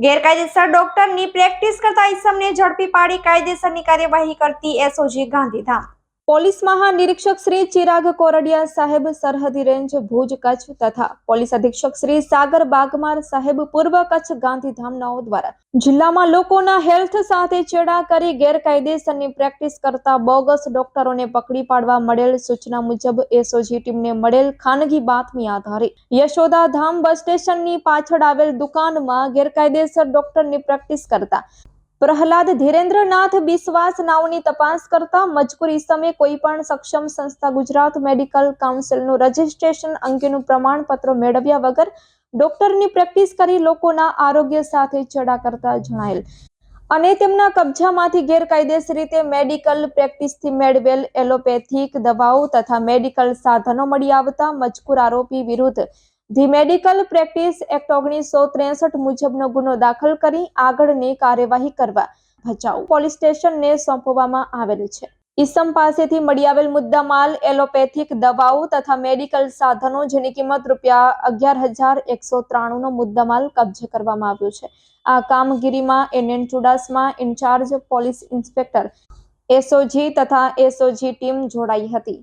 ગેરકાયદેસર ડોક્ટરની પ્રેક્ટિસ કરતા ઈસમને ઝડપી પાડી કાયદેસરની કાર્યવાહી કરતી એસઓજી ગાંધીધામ. પોલીસ મહાનિરીક્ષક શ્રી ચિરાગ કોરડિયા સાહેબ સરહદી રેન્જ ભુજ કચ્છ તથા પોલીસ અધિક્ષક શ્રી સાગર બાગમાર સાહેબ પૂર્વ કચ્છ ગાંધીધામનાઓ દ્વારા જિલ્લામાં લોકોના હેલ્થ સાથે ચેડા કરી ગેરકાયદેસરની પ્રેક્ટિસ કરતા બોગસ ડોક્ટરોને પકડી પાડવા મળેલ સૂચના મુજબ એસઓજી ટીમને મળેલ ખાનગી બાતમી આધારે યશોદા ધામ બસ સ્ટેશનની પાછળ આવેલ દુકાનમાં ગેરકાયદેસર ડોક્ટરની પ્રેક્ટિસ કરતા પ્રહલાદ ધીરેન્દ્રનાથ બિસ્વાસ નાવની તપાસ કરતા મજકૂર ઇસમે કોઈ પણ સક્ષમ સંસ્થા ગુજરાત મેડિકલ કાઉન્સિલનું રજિસ્ટ્રેશન અંગેનું પ્રમાણપત્ર મેળવ્યા વગર ડોક્ટરની પ્રેક્ટિસ કરી લોકોના આરોગ્ય સાથે ચડા કરતા જણાયેલ. અને તેમના કબજામાંથી ગેરકાયદેસર રીતે મેડિકલ પ્રેક્ટિસથી મેળવેલ એલોપેથિક દવાઓ તથા મેડિકલ સાધનો મળી આવતા મજકૂર આરોપી વિરુદ્ધ ધી મેડિકલ પ્રેક્ટિસ એક્ટ ઓગણીસો ત્રેસઠ મુજબનો ગુનો દાખલ કરી આગળની કાર્યવાહી કરવા ભચાઉ પોલીસ સ્ટેશનને સોંપવામાં આવેલ છે. ઈસમ પાસેથી મળી આવેલ મુદ્દામાલ, એલોપેથિક દવાઓ તથા મેડિકલ સાધનો જેની કિંમત રૂપિયા અગિયાર હજાર એકસો ત્રાણુંનો મુદ્દામાલ કબજે કરવામાં આવ્યો છે. આ કામગીરીમાં NN Chudasama in-charge police inspector SOG તથા એસઓજી ટીમ જોડાઈ હતી.